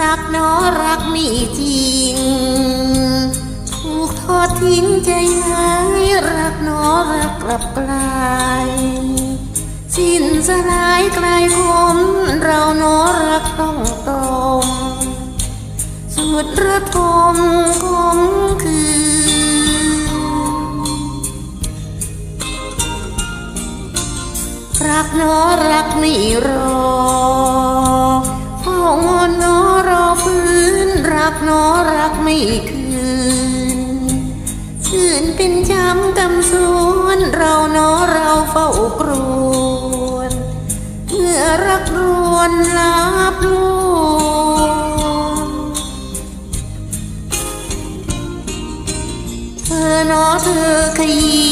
รักเนอรักมีจริง ถูกทอดทิ้งใจหายรักเนอรักกลับกลาย สิ้นสลายกลายคมเราเนอรักต้องตรมสุดระทมคมคือรักเนอรักไม่รอ นอรักไม่คืนชื่นเป็นช้ำกำสวนเรานอเราเฝ้ากรวนเมื่อรักรวนลับลวงเธอนอเธอขยี้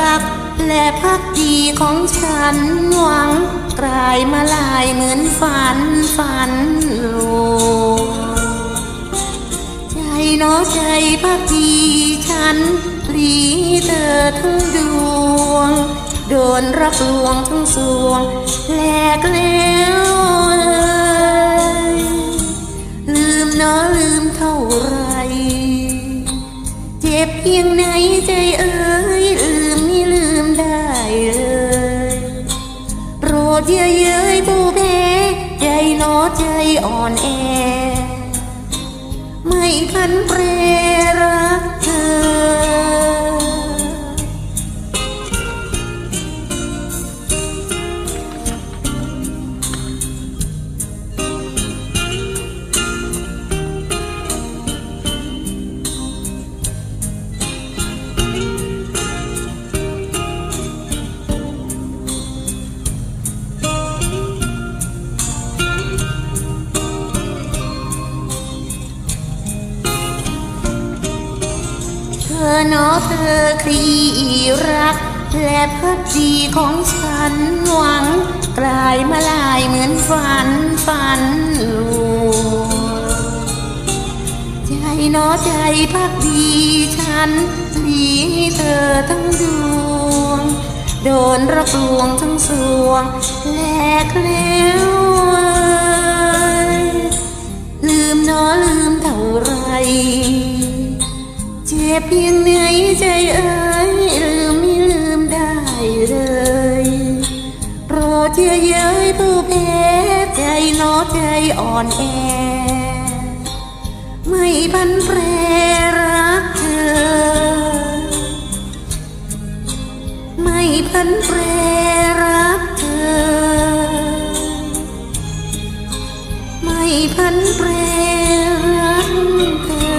รัก และพักดีของฉันหวังกลายมาลายเหมือนฝันฝันลวง น้อใจพักดีฉันปลีเธอทั้งดวง โดนรักลวงทั้งสวงแหลกแล้วเอ่ยลืมเนอลืมเท่าไร เจ็บเพียงไหนใจเอ่ยลืมไม่ลืมได้เลยโปรดอย่าเย้ยผู้แพ้ใจหนอใจอ่อนแอ ให้ฉันเปรรักเธอ อเนอเธอคลีรัก และพักดีของฉันหวัง กลายมาลายเหมือนฝันฝันลวงใจเนอใจพักดีฉันหลีเธอทั้งดวง โดนรักลวงทั้งสวง แลกแล้ว เพียงไหนใจเอ๋ยลืมไม่ลืมได้เลยเปรดเย้ยผู้แพ้ใจน้อใจอ่อนแอ ไม่บันแปรรักเธอ ไม่บันแปรรักเธอ ไม่บันแปรรักเธอ